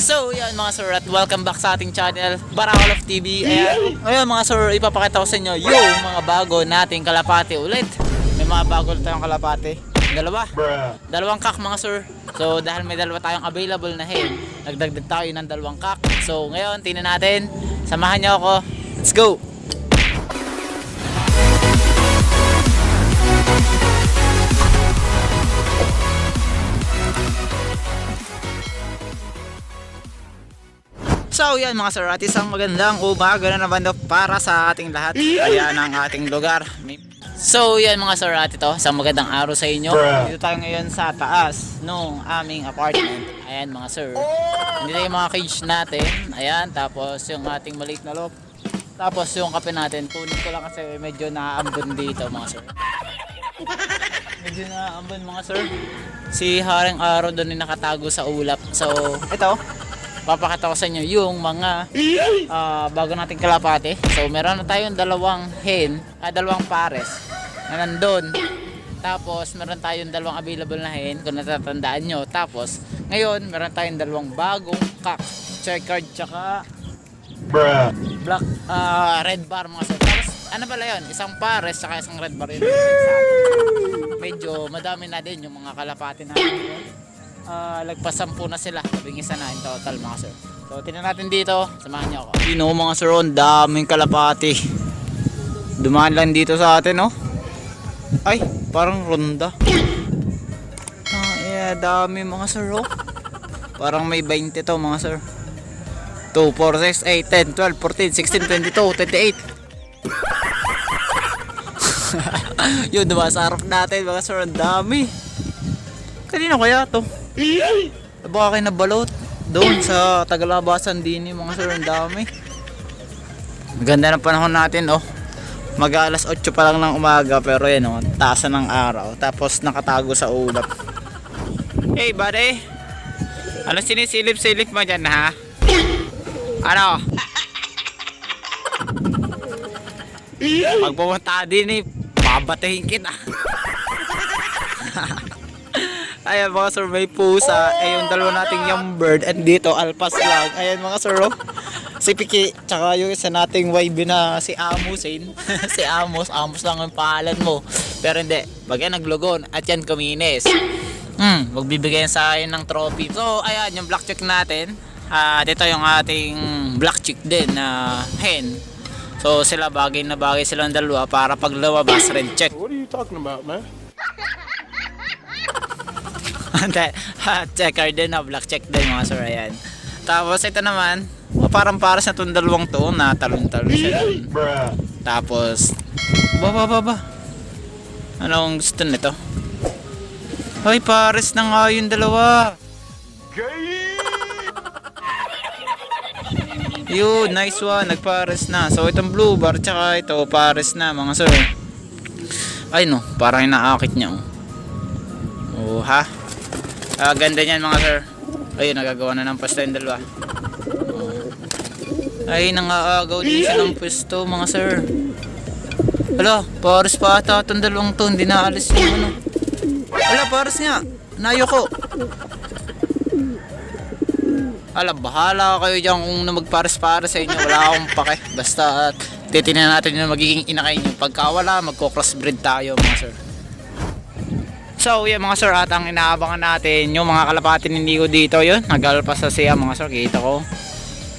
So, yan mga sir at welcome back sa ating channel, Barakal of TV. Ayan, ngayon mga sir, ipapakita ko sa inyo yung mga bago nating kalapati ulit. May mga bago ulit tayong kalapati. Dalawa. Dalawang kak mga sir. So, dahil may dalawa tayong available na hen, nagdagdag tayo ng dalawang kak. So, ngayon, tingnan natin. Samahan niyo ako. Let's go! So yan mga sir, at isang magandang umaga na naman para sa ating lahat. Ayan ang ating lugar. So yan mga sir, at ito, isang magandang araw sa inyo. Dito tayo ngayon sa taas nung aming apartment. Ayan mga sir. Dito yung mga cage natin. Ayan, tapos yung ating maliit na loft. Tapos yung kape natin, kunin ko lang kasi medyo naaambon dito mga sir. Medyo naaambon mga sir. Si Haring Araw doon yung nakatago sa ulap. So, ito, papakita ko sa inyo yung mga ah, bago nating kalapate. So meron na tayong dalawang hen, ah, dalawang pares na nandun. Tapos meron tayong dalawang available na hen kung natatandaan nyo. Tapos ngayon meron tayong dalawang bagong kak, checkered tsaka black ah, red bar mga sir. Tapos ano pala yun? Isang pares tsaka isang red bar yun. Medyo madami na din yung mga kalapate natin. Ah, lagpas sampu na sila. Labing isa na in total mga sir. So, tingnan natin dito. Samahan niyo ako. Dino mga sir, oh, ang daming kalapati. Dumaan lang dito sa atin, oh. Ay, parang ronda. Ah, yeah, dami mga sir, oh. Parang may 20 to mga sir. 2, 4, 6, 8, 10, 12, 14, 16, 22, 28. Yun, diba sa harap natin mga sir, ang dami. Kanino kaya to? Baka kayo nabalot doon sa Tagalabasan din yung mga sir, ang dami. Ganda ng panahon natin, oh. Mag alas 8 pa lang ng umaga pero yan, oh, tasa ng araw. Tapos nakatago sa ulap. Hey, buddy. Ano sinisilip-silip mo dyan, ha? Ano? Pag pumunta din, eh, babatahin kita. Ayan mga sir, may pusa. Eh yung dalawa nating young bird. And dito, alpas lang. Ayan mga sir, oh. Si Piki, tsaka yung isa nating YB na si Amusin. si Amos, Amos lang ang pangalan mo. Pero hindi, bagay naglogon. At yan, kuminis. Hmm, magbibigay sa akin ng trophy. So, ayan, yung black check natin. Ah, dito yung ating black chick din na hen. So, sila bagay na bagay silang dalawa para pag lumabas, red check. What are you talking about, man? Checker din na black check din mga sir. Ayan. Tapos ito naman, oh, parang para sa itong dalawang to na talon-talon siya. dun. Tapos, baba baba. Anong gusto nito? Ay, pares na nga yung dalawa. Yun, nice one. Nagpares na. So, itong blue bar, tsaka ito, pares na, mga sir. Ay, no. Parang inaakit niya, oh. Oh, ha? Ah, ganda niyan, mga sir. Ayun, nagagawa na ng pwesto yung dalawa. Ay, nangaagaw din siya ng pwesto, mga sir. Hala, pares pa ata itong dalawang to. Hindi naalis yung ano. Hala, pares nga. Nayo ko. Ala, bahala kayo dyan kung na magpares-pares sa inyo. Wala akong pake. Basta titignan natin yung magiging inakay nyo. Pagka wala, magko-crossbreed tayo mga sir. So, yan mga sir, at ang inaabangan natin, yung mga kalapati ni Nico dito, yun, nagalpas sa siya mga sir, kita ko.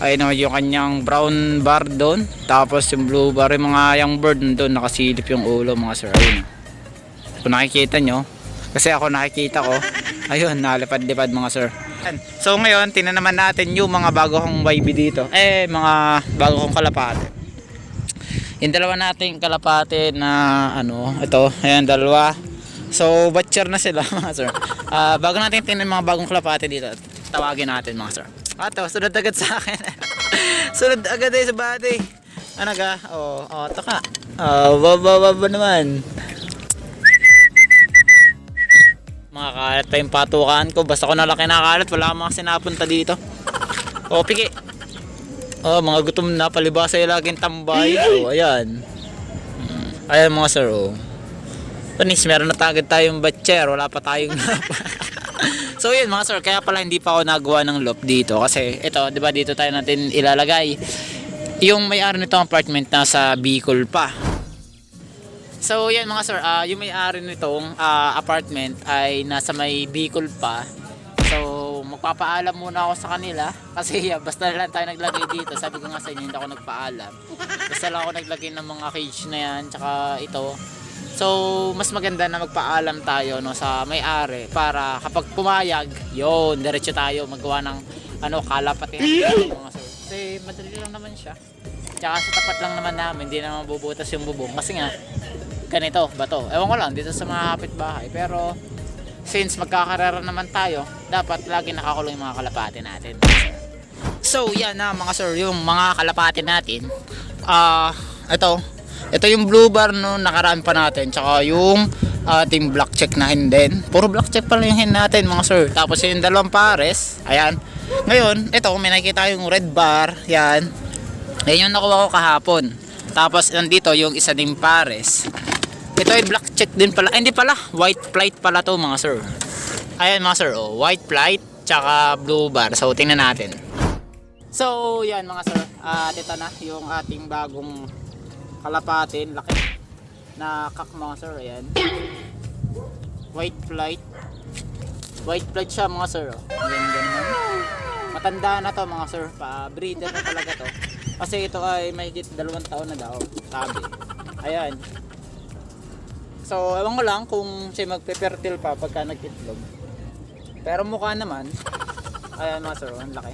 Ayun o, yung kanyang brown bar doon, tapos yung blue bar, yung mga young bird doon, nakasilip yung ulo mga sir, ayun. Kung nakikita nyo, kasi ako nakikita ko, ayun, nalipad-lipad mga sir. So ngayon, tinan naman natin yung mga bago kong YB dito, eh, mga bago kong kalapati. Yung dalawa nating kalapate na ano, ito, ayan dalawa. So, butcher na sila mga sir. Ah, bago natin tingnan mga bagong kalapate dito, tawagin natin mga sir. Ato, sunod agad sa akin. sunod agad eh sa body. Ano ka? Oh, oh, taka. Oh, baba, baba naman. Mga kalat pa yung patukan ko. Basta ko nalang kinakalat, wala akong mga sinapunta dito. Oh, piki. Oh, mga gutom na, palibasa yung laging tambay. Oh, ayan. Hmm. Ayan mga sir, oh. Panis, meron na tagad tayong batcher. Wala pa tayong So yun mga sir, kaya pala hindi pa ako nagawa ng loop dito kasi ito, 'di ba dito tayo natin ilalagay. Yung may-ari nitong apartment nasa Bicol pa. So yan mga sir, ah, yung may-ari nitong ah, apartment ay nasa may Bicol pa. So magpapaalam muna ako sa kanila kasi ah, basta lang tayo naglagay dito. Sabi ko nga sa inyo, hindi ako nagpaalam. Basta lang ako naglagay ng mga cage na yan, tsaka ito. So mas maganda na magpaalam tayo no sa may-ari para kapag pumayag, yon diretso tayo magawa ng ano kalapatihan. Kasi madali lang naman siya. Tsaka sa tapat lang naman namin, hindi naman bubutas yung bubong kasi nga ganito ba to? Ewan ko lang dito sa mga kapitbahay. Pero since magkakarera naman tayo, dapat lagi nakakulong yung mga kalapati natin. So yan na mga sir, yung mga kalapati natin. Ah, ito. Ito yung blue bar no nakaraan pa natin. Tsaka yung ating black check na hin din. Puro black check pala yung hin natin mga sir. Tapos yung dalawang pares. Ayan. Ngayon, ito may nakikita yung red bar. Yan. Yan yung nakuha ko kahapon. Tapos nandito yung isa ding pares. Ito ay black check din pala. Ay, hindi pala. White plate pala to mga sir. Ayan mga sir. Oh, white plate tsaka blue bar. So tingnan natin. So yan mga sir. At ito na yung ating bagong kalapatin. Laki na sir. Ayan. White plate. White plate siya mga sir. Oh. Ayan, ganun. Matanda na to mga sir. Pa-breeder na talaga to. Kasi ito ay mahigit dalawang taon na daw. Sabi. Ayan. So, ewan ko lang kung siya magpe-fertile pa pagka nag-itlog. Pero mukha naman. Ayan mga sir, ang laki.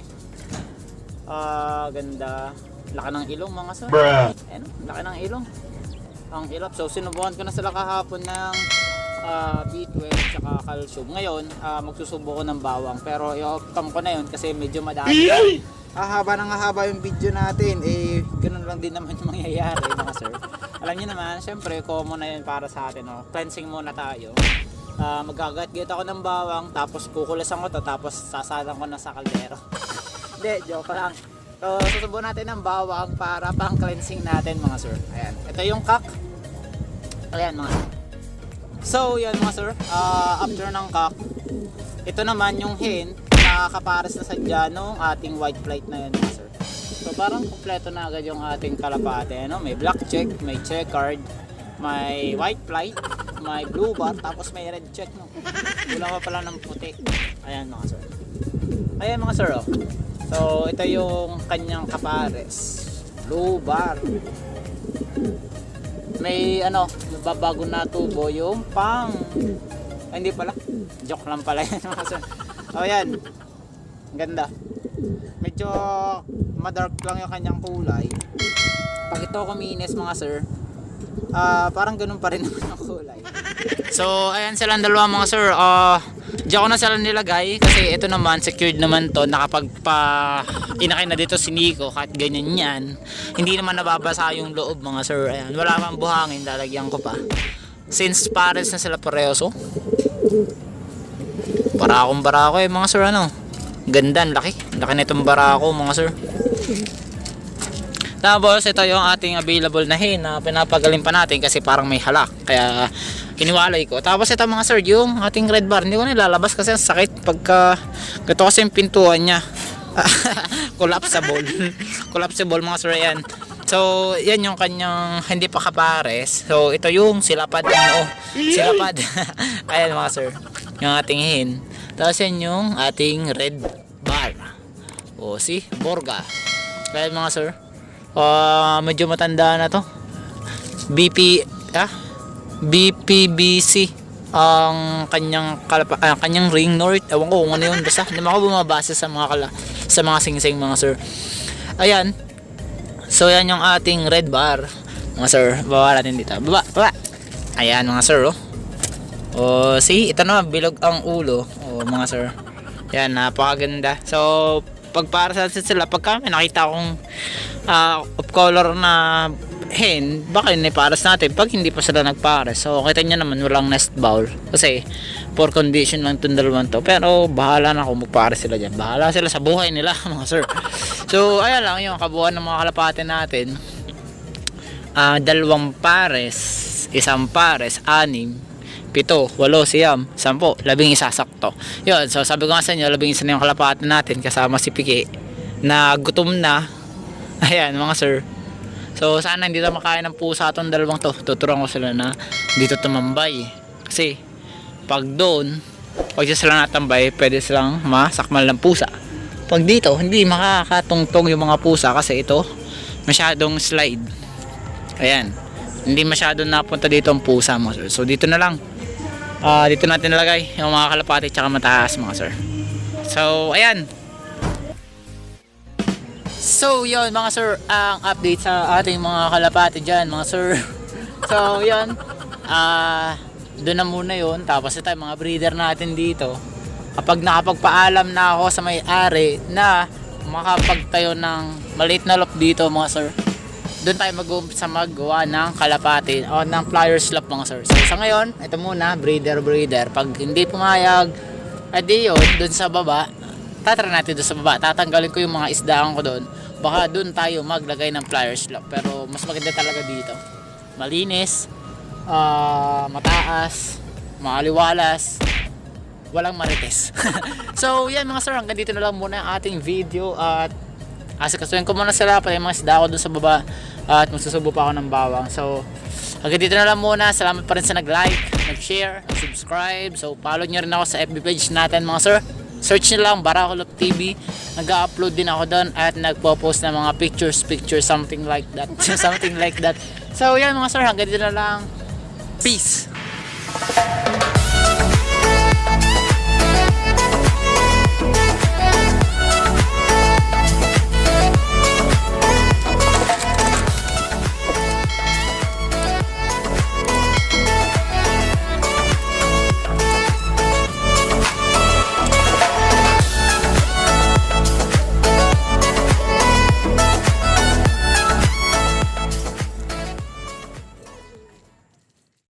Ah, ganda. Laki ng ilong mga sir. Bruh. Ayan, laki ng ilong. Ang ilap. So, sinubukan ko na sila kahapon ng ah, B12 tsaka calcium. Ngayon, ah, magsusubo ko ng bawang. Pero i-off-cam ko na yun kasi medyo madami. Hahaba nang hahaba yung video natin. Eh, ganun lang din naman yung mangyayari mga sir. Alam niyo naman, syempre, common na yun para sa atin. No? Cleansing muna tayo. Ah, magagat-git ako ng bawang, tapos kukulasan ko to, tapos sasalang ko na sa kaldero. Hindi, joke lang. So, susubukan natin ng bawang para pang cleansing natin mga sir. Ayan. Ito yung kak. Ayan mga. So, yan mga sir. Ah, after ng kak, ito naman yung hen, nakakapares na sa no, ating white plate na yan mga sir. So, parang kompleto na agad yung ating kalapate. Ano? May black check, may checkered, may white plate, may blue bar, tapos may red check. No? Wala pa pala ng puti. Ayan mga sir. Ayan mga sir. Oh. So, ito yung kanyang kapares. Blue bar. May ano, nababago na tubo yung pang. Ay, hindi pala. Joke lang pala yan mga sir. O yan. Ganda. Medyo madark lang yung kanyang kulay. Pag ito kuminis mga sir, ah parang ganun pa rin naman ang kulay. So, ayan silang dalawa mga sir. Ah, diyan ko na sila nilagay kasi ito naman secured naman to nakapagpa inakay na dito si Nico kahit ganyan yan. Hindi naman nababasa yung loob mga sir. Ayan, wala pang buhangin, lalagyan ko pa. Since pares na sila parehas oh. Barakong barako eh mga sir ano. Ganda, laki. Laki na itong barako mga sir. Tapos ito yung ating available na hen na pinapagaling pa natin kasi parang may halak. Kaya hiniwalay ko. Tapos ito mga sir, yung ating red bar. Hindi ko nilalabas kasi ang sakit pagka ito kasi yung pintuan niya. Collapsible. Collapsible mga sir yan. So, yan yung kanyang hindi pa kapares. So, ito yung silapad ano, silapad. Ayan mga sir. Yung ating hen. Tapos yan yung ating red bar. O, si Borga. Kaya mga sir. Ah, medyo matanda na to. BP ah BPBC ang kanyang kalapa, ah, kanyang ring north. Ewan ko kung ano yun. Basta hindi ako bumabasa sa mga kala, sa mga singsing mga sir. Ayan. So yan yung ating red bar. Mga sir baba natin dito. Baba baba. Ayan mga sir oh. Oh see ito naman bilog ang ulo. Oh mga sir. Yan napakaganda. So pag para sa sila pagka may nakita akong ah, of color na hen, baka yun ay pares natin pag hindi pa sila nagpares. So, kita nyo naman walang nest bowl. Kasi, for condition lang itong dalawang to. Pero, bahala na kung magpares sila dyan. Bahala sila sa buhay nila, mga sir. So, ayan lang yung kabuuan ng mga kalapate natin. Ah, dalawang pares, isang pares, anim, pito, walo, siyam, sampo, labing isa sakto. Yun, so sabi ko nga sa inyo, labing isa na yung kalapati natin kasama si Piki na gutom na. Ayan mga sir. So sana hindi na makain ng pusa itong dalawang to. Tuturuan ko sila na dito tumambay. Kasi pag doon, pag sila natambay, pwede silang masakmal ng pusa. Pag dito, hindi makakatungtong yung mga pusa kasi ito masyadong slide. Ayan. Hindi masyadong napunta dito ang pusa mo sir. So dito na lang. Ah, dito natin nalagay yung mga kalapati tsaka mataas mga sir. So ayan. So yun mga sir, ang update sa ating mga kalapati dyan mga sir. So yun. Ah, doon na muna yun. Tapos ito yung mga breeder natin dito. Kapag nakapagpaalam na ako sa may-ari na makapagtayo ng maliit na loft dito mga sir doon tayo mag-uumpisa maggawa ng kalapati o ng pliers slop mga sir. So sa ngayon, ito muna, breeder breeder. Pag hindi pumayag, edi yun, doon sa baba, tatry natin doon sa baba. Tatanggalin ko yung mga isdaan ko doon. Baka doon tayo maglagay ng pliers slop. Pero mas maganda talaga dito. Malinis, ah, mataas, maaliwalas, walang marites. so yan mga sir, hanggang dito na lang muna ang ating video at Asikasuhin ko muna sila pati mga isda ko dun sa baba at magsusubo pa ako ng bawang. So, hanggang dito na lang muna. Salamat pa rin sa nag-like, nag-share, nag-subscribe. So, follow nyo rin ako sa FB page natin mga sir. Search nyo lang, Barakulop TV. Nag-upload din ako doon at nagpo-post ng mga pictures, pictures, something like that. something like that. So, yan mga sir, hanggang dito na lang. Peace!